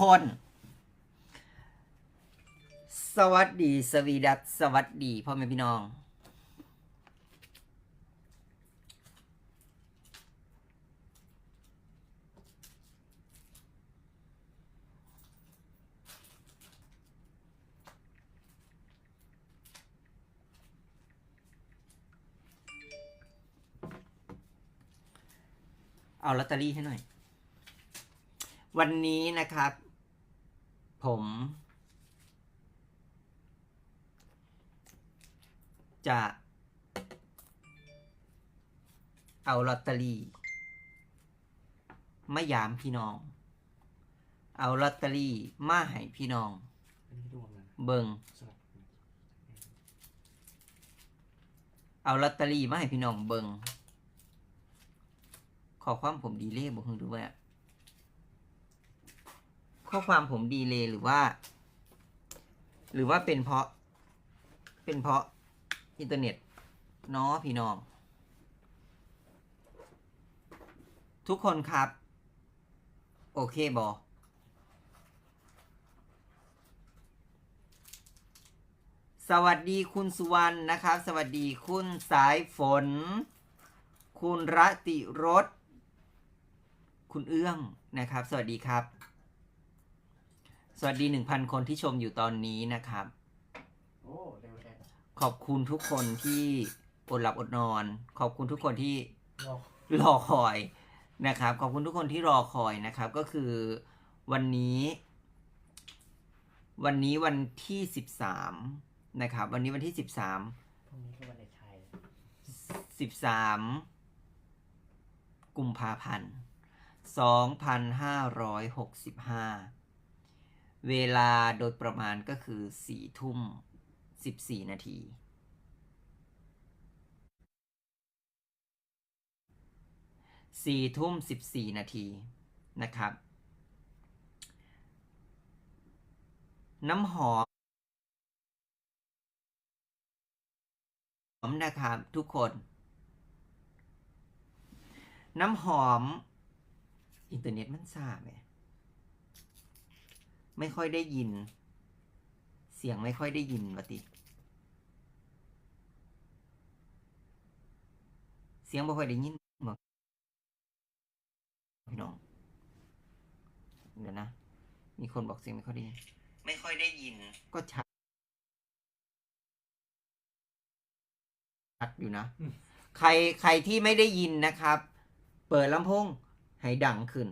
คน สวัสดีสวีดัสสวัสดีพ่อแม่พี่น้องเอาลอตเตอรี่ให้หน่อย วันนี้นะครับ ผม จะ เอาลอตเตอรี่มายามพี่น้อง เอาลอตเตอรี่มาให้พี่น้องอันนี้ดวงนะเบิงสลับเอาลอตเตอรี่มาให้พี่น้องเบิงขอความผมดีเล่บอกคุณดูว่า ข้อความผมดีเลยหรือว่า หรือว่าเป็นเพราะ เป็นเพราะอินเทอร์เน็ตเนาะพี่น้อง ทุกคนครับ โอเคบอสวัสดีคุณสุวรรณนะครับ สวัสดีคุณสายฝน คุณรติรสคุณเอื้องนะครับ สวัสดีครับ สวัสดี 1,000 คนที่ชมอยู่ตอนนี้นะครับ โอ้เร็วแทขอบคุณทุกคนที่อดหลับอดนอน ขอบคุณทุกคนที่รอรอคอยนะครับ ขอบคุณทุกคนที่รอคอยนะครับ ก็คือวันนี้ วันนี้วันที่ 13 นะครับ วันนี้วันที่ 13 พรุ่งนี้คือวันเด็กชาย13 กุมภาพันธ์ 2565 เวลาโดยประมาณก็คือสี่ทุ่มสิบสี่นาที สี่ทุ่มสิบสี่นาทีนะครับ น้ำหอมหอมนะครับทุกคน น้ำหอม อินเทอร์เน็ตมันซ่าไหม ไม่ค่อยได้ยิน เสียงไม่ค่อยได้ยินวะติเสียงไม่ค่อยได้ยินบ่พี่น้อง เดี๋ยวนะ มีคนบอกเสียงไม่ค่อยได้ยิน ไม่ค่อยได้ยิน ก็ชัดชัดอยู่นะ ใครใครที่ไม่ได้ยินนะครับ เปิดลำโพงให้ดังขึ้น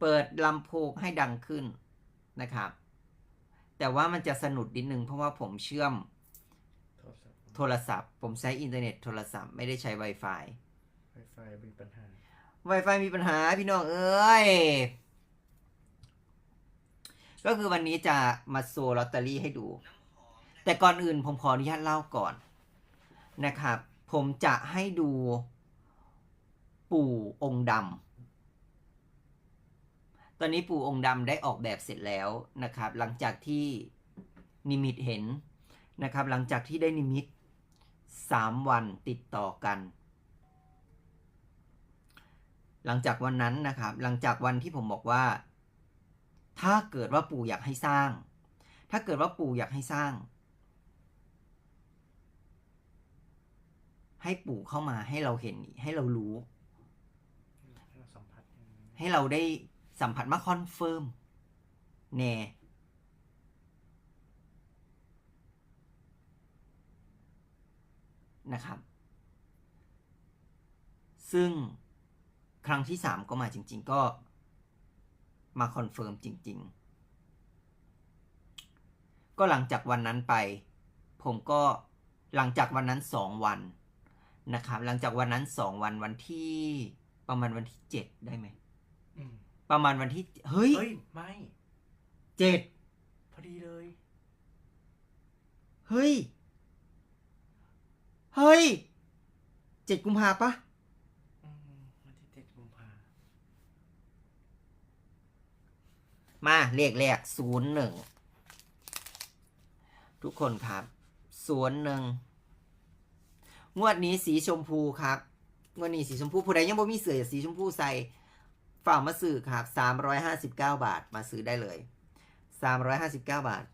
เปิดลำโพงให้ดังขึ้น นะครับ แต่ว่ามันจะสนุดนิดนึงเพราะว่าผมเชื่อมโทรศัพท์โทรศัพท์ผมใช้อินเทอร์เน็ตโทรศัพท์ไม่ได้ใช้ Wi-Fi ไฟไฟมีปัญหา Wi-Fi มีปัญหาพี่น้องเอ้ย ก็คือวันนี้จะมาโซลอตเตอรี่ให้ดู แต่ก่อนอื่นผมขออนุญาตเล่าก่อนนะครับ ผมจะให้ดูปู่องค์ดำ ตอนนี้ปู่องค์ดำได้ออกแบบเสร็จแล้วนะครับ หลังจากที่นิมิตเห็นนะครับ หลังจากที่ได้นิมิตสามวันติดต่อกัน หลังจากวันนั้นนะครับ หลังจากวันที่ผมบอกว่า ถ้าเกิดว่าปู่อยากให้สร้าง ถ้าเกิดว่าปู่อยากให้สร้าง ให้ปู่เข้ามาให้เราเห็นให้เรารู้ ให้เราได้ สัมผัสมาคอนเฟิร์มแน่นะครับ ซึ่งครั้งที่สามก็มาจริง ๆ ก็มาคอนเฟิร์มจริง ๆ ก็หลังจากวันนั้นไป ผมก็หลังจากวันนั้นสองวันนะครับ หลังจากวันนั้นสองวันวันที่ประมาณวันที่เจ็ดได้ไหม ประมาณวันที่ เฮ้ยเฮ้ย ไม่ เจ็ดพอดีเลย เฮ้ย เฮ้ยเจ็ดกุมภาปะอืมวันที่เจ็ดกุมภามาเลขแรกศูนย์หนึ่งทุกคนครับศูนย์หนึ่งงวดนี้สีชมพูครับงวดนี้สีชมพูผู้ใดยังบ่มีเสื้อสีชมพูใส่ ฝากมาซื้อครับสามร้อยห้าสิบเก้าบาทมาซื้อได้เลยสามร้อยห้าสิบเก้าบาท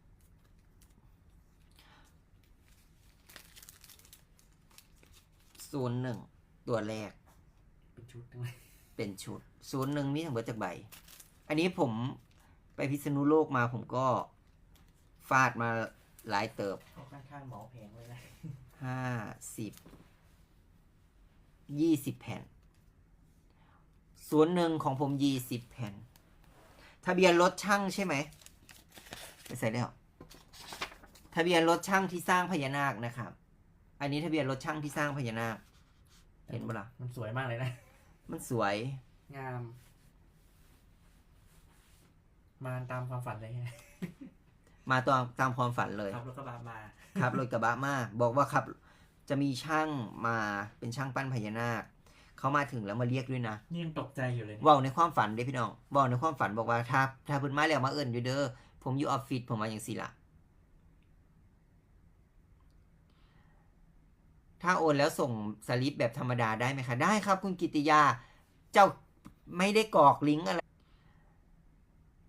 ศูนย์หนึ่งตัวแรก เป็นชุดทั้งเลยเป็นชุด ศูนย์หนึ่งมีทั้งหมดจากใบ อันนี้ผมไปพิษณุโลกมาผมก็ฟาดมาหลายเติบเขาข้างๆหมอแพงเลยนะห้าสิบยี่สิบแผ่น ศูนย์หนึ่งของผมยี่สิบแผ่น ทะเบียนรถช่างใช่ไหมไปใส่แล้ว ทะเบียนรถช่างที่สร้างพญานาคนะครับ อันนี้ทะเบียนรถช่างที่สร้างพญานาค เห็นปะล่ะ มันสวยมากเลยนะ มันสวย งาม มาตามความฝันเลยไงมาตามตามความฝันเลย ขับรถกระบะมาขับรถกระบะมา บอกว่าขับ จะมีช่างมาเป็นช่างปั้นพญานาค เขามาถึงแล้วมาเรียกด้วยนะนี่ยังตกใจอยู่เลยเนี่ยเว่าในความฝันเด้พี่น้องเว่าในความฝันบอกว่าถ้าถ้าเพิ่นมาแล้วมาเอิ้นอยู่เด้อผมอยู่ออฟฟิศผมมาอย่างสี่ละถ้าโอนแล้วส่งสลิปแบบธรรมดาได้ไหมคะได้ครับ คุณกิติยาเจ้าไม่ได้กรอกลิงก์อะไร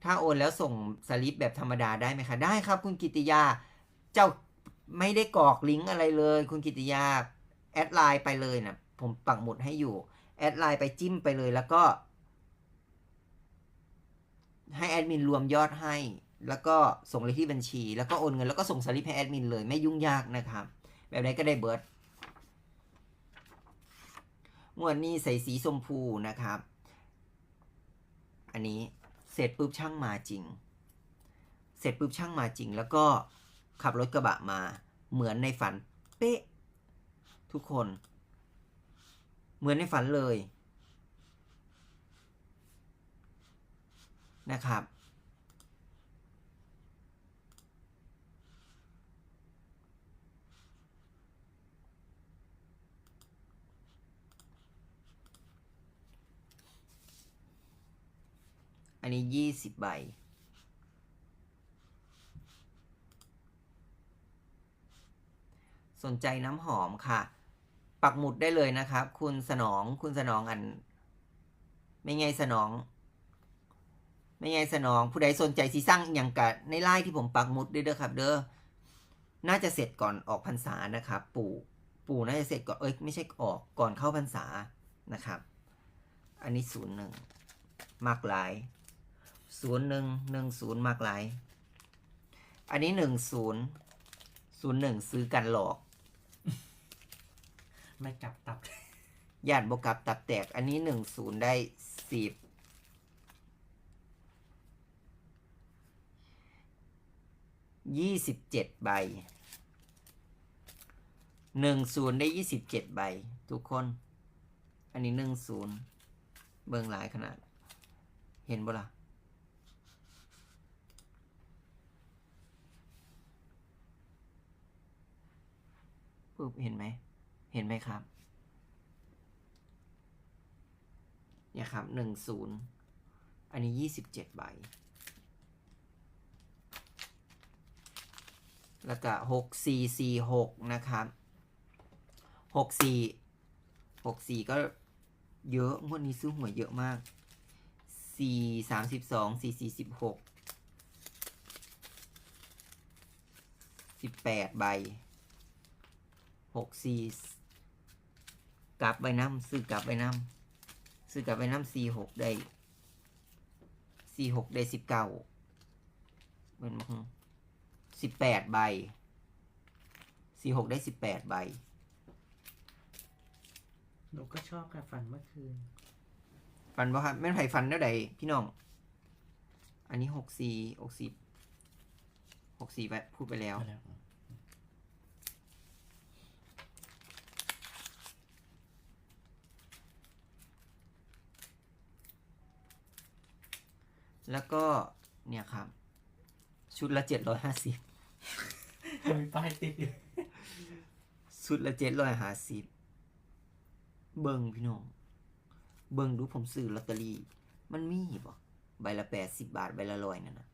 ถ้าโอนแล้วส่งสลิปแบบธรรมดาได้ไหมคะได้ครับ คุณกิติยาเจ้าไม่ได้กรอกลิงก์อะไรเลย คุณกิติยาแอดไลน์ไปเลยนะ ผมปักหมุดให้อยู่ แอดไลน์ไปจิ้มไปเลยแล้วก็ ให้แอดมินรวมยอดให้ แล้วก็ส่งเลขที่บัญชี แล้วก็โอนเงินแล้วก็ส่งสลิปให้แอดมินเลยไม่ยุ่งยากนะครับ แบบไหนก็ได้เบิร์ดงวดนี้ใส่สีชมพูนะครับ อันนี้เสร็จปุ๊บช่างมาจริง เสร็จปุ๊บช่างมาจริง แล้วก็ขับรถกระบะมาเหมือนในฝันเป๊ะทุกคน เหมือนในฝันเลยนะครับ อันนี้ยี่สิบใบสนใจน้ำหอมค่ะ ปักหมุดได้เลยนะครับ คุณสนองคุณสนองอัน ไม่ไงสนอง ไม่ไงสนอง ผู้ใดสนใจสีสร้างอย่างกะในไลน์ที่ผมปักหมุดด้วยเด้อครับ เด้อน่าจะเสร็จก่อนออกพรรษานะครับ ปู่ปู่น่าจะเสร็จก่อนเอ้ยไม่ใช่ออกก่อนเข้าพรรษานะครับ อันนี้ศูนย์หนึ่งมากหลายศูนย์หนึ่งหนึ่งศูนย์มากหลาย อันนี้หนึ่งศูนย์ศูนย์หนึ่งซื้อกันหลอก ไม่กลับตับญาติบกับตับแตก อันนี้หนึ่งศูนย์ได้สิบยี่สิบเจ็ดใบหนึ่งศูนย์ได้ยี่สิบเจ็ดใบ ทุกคน อันนี้หนึ่งศูนย์เบิ่งหลายขนาด เห็นบ่ล่ะปุ๊บเห็นไหม เห็นไหมครับ เนี่ยครับหนึ่งศูนย์อันนี้ยี่สิบเจ็ดใบ แล้วก็หกสี่สี่หกนะครับหกสี่หกสี่ก็เยอะงวดนี้ซื้อหวยเยอะมากสี่สามสิบสองสี่สี่สิบหกสิบแปดใบหกสี่ กลับใบน้ำซื้อกลับใบน้ำซื้อกลับไปน้ำสี่หกได้สี่หกได้สิบเก้าเป็นมั้งสิบแปดใบสี่หกได้สิบแปดใบหนูก็ชอบค่ะฝันเมื่อคืนฟันบ่ครับแม่นไผ่ฟันเท่าใดพี่น้อง อันนี้หกสี่หกสิบหกสี่ไปพูดไปแล้ว ไปแล้ว แล้วก็เนี่ยครับ ชุดละเจ็ดร้อยห้าสิบมีป้ายติดอยู่ชุดละเจ็ดร้อยห้าสิบเบิงพี่น้อง เบิงดูผมซื้อลอตเตอรี่ มันมีบ่ใบละแปดสิบบาทใบละร้อยนั่นนะ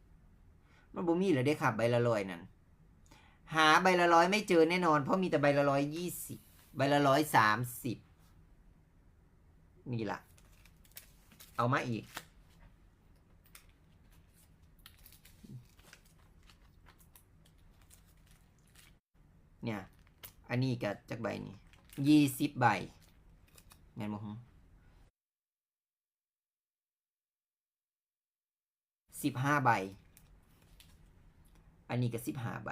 มันบ่มีเลยได้ครับใบละร้อยนั่น หาใบละร้อยไม่เจอแน่นอน เพราะมีแต่ใบละร้อยยี่สิบใบละร้อยสามสิบนี่ล่ะ เอามาอีก เนี่ย อันนี้กับจากใบนี่ยี่สิบใบแม่นบ่ฮะสิบห้าใบ อันนี้ก็สิบห้าใบ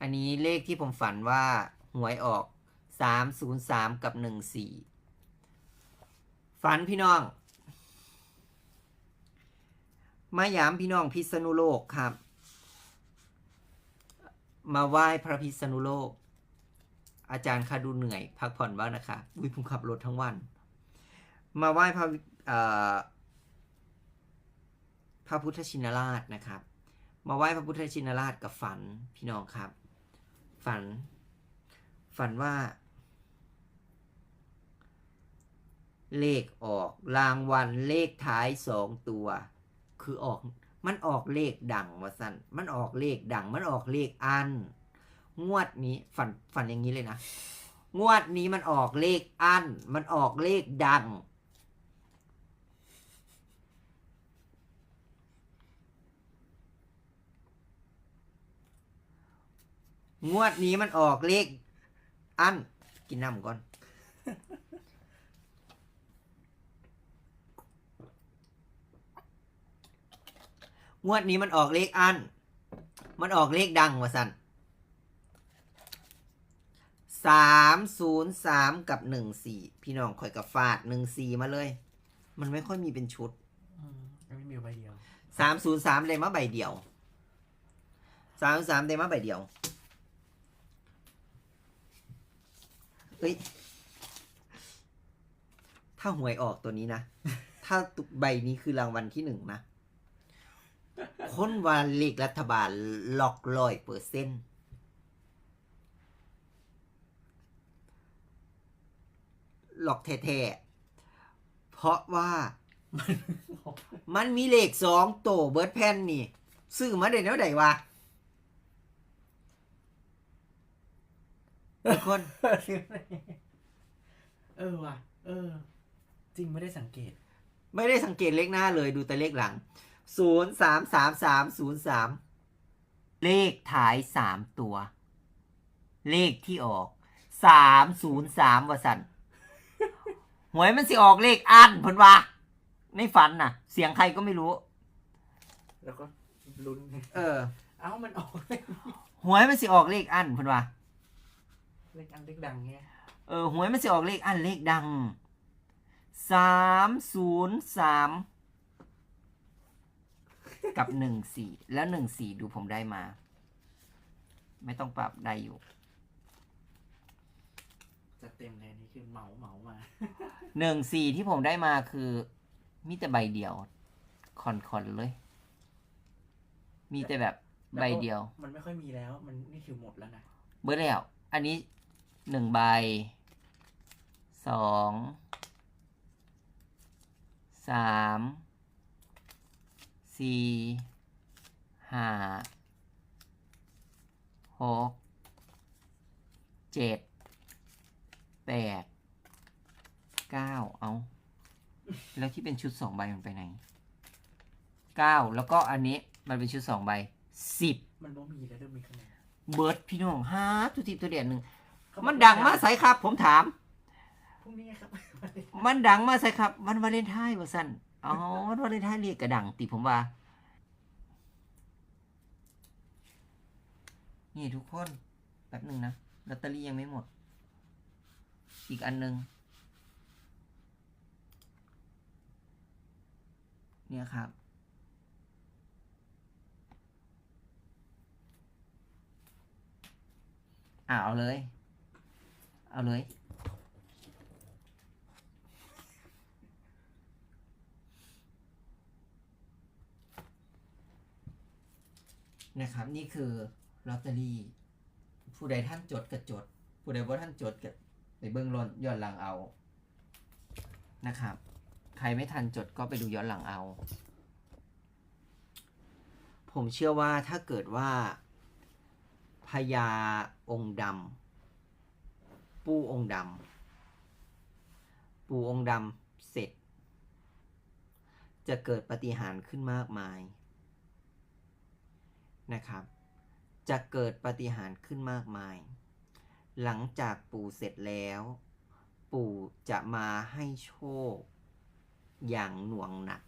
อันนี้เลขที่ผมฝันว่าหวยออกสามศูนย์สามกับหนึ่งสี่ฝันพี่น้อง มายามพี่น้องพิษณุโลกครับ มาไหว้พระพิษณุโลก อาจารย์คะดูเหนื่อย พักผ่อนบ้างนะคะวิผมขับรถทั้งวัน มาไหว้พระพระพุทธชินราชนะครับ มาไหว้พระพุทธชินราชกับฝันพี่น้องครับ ฝัน ฝันว่า เลขออกรางวัลเลขท้ายสองตัว คือออกมันออกเลขดังวะสันมันออกเลขดัง มันออกเลขอัน งวดนี้ฝันฝันอย่างนี้เลยนะ งวดนี้มันออกเลขอัน มันออกเลขดัง งวดนี้มันออกเลขอัน กินน้ำก่อน งวดนี้มันออกเลขอัน มันออกเลขดังวะสันสามศูนย์สามกับหนึ่งสี่พี่น้องคอยกับฟาดหนึ่งสี่มาเลย มันไม่ค่อยมีเป็นชุดอืมยังไม่มีใบเดียวสามศูนย์สามเลยมาใบเดียวสามสามเลยมาใบเดียวเอ้ย ถ้าหวยออกตัวนี้นะ ถ้าตุกใบนี้คือรางวัลที่หนึ่งนะ คนวันเลขรัฐบาลล็อกร้อยเปอร์เซ็นต์ล็อกแท้ๆ เพราะว่า มันมีเลขสองโตวเบิร์ดแพนนี่ ซื้อมาได้แล้วใดวะทุกคน เออว่ะ เออ จริงไม่ได้สังเกต ไม่ได้สังเกตเลขหน้าเลยดูแต่เลขหลัง ศูนย์สามสามสามศูนย์สามเลขท้ายสามตัว เลขที่ออกสามศูนย์สามวสันหวยมันสิออกเลขอันเพิ่นว่าในฝันน่ะ เสียงใครก็ไม่รู้ แล้วก็ลุ้น เออ เอ้ามันออกเลขหวยมันสิออกเลขอันเพิ่นว่าเลขอันเลขดังเงี้ยเออหวยมันสิออกเลขอันเลขดังสามศูนย์สาม กับหนึ่งสี่แล้วหนึ่งสี่ดูผมได้มา ไม่ต้องปรับได้อยู่จะเต็มเลยนี่คือเหมาเหมามาหนึ่งสี่ที่ผมได้มาคือมีแต่ใบเดียว คอนคอนๆเลย มีแต่แบบใบเดียว มันไม่ค่อยมีแล้ว มันนี่คือหมดแล้วนะเบอร์แล้ว อันนี้หนึ่งใบสองสาม สี่ห้าหกเจ็ดแปดเก้าเอา แล้วที่เป็นชุดสองใบมันไปไหนเก้าแล้วก็อันนี้มันเป็นชุดสองใบสิบมันบ่มีแล้วเริ่มมีคะแนนเบิร์ดพี่น้องฮาทุทิพตัวเดียนหนึ่งเขามันดังมากใสครับ ผมถามพรุ่งนี้ครับ มันดังมากใสครับวันวาเลนไทน์ว่าสั้น อ๋อวันวาเลนไทน์เรียกกระดังติผมว่า นี่ทุกคนแป๊บหนึ่งนะลอตเตอรี่ยังไม่หมด อีกอันหนึ่งเนี่ยครับ อ่าเอาเลย เอาเลย นะครับ นี่คือลอตเตอรี่ผู้ใดท่านจดก็จด ผู้ใดว่าท่านจดก็ไปเบิ้องรอนย้อนหลังเอานะครับ ใครไม่ทันจดก็ไปดูย้อนหลังเอา ผมเชื่อว่าถ้าเกิดว่าพญาองค์ดำปู่องค์ดำปู่องค์ดำเสร็จ จะเกิดปฏิหารขึ้นมากมาย นะครับ จะเกิดปฏิหารขึ้นมากมาย หลังจากปู่เสร็จแล้ว ปู่จะมาให้โชค อย่างหน่วงหนัก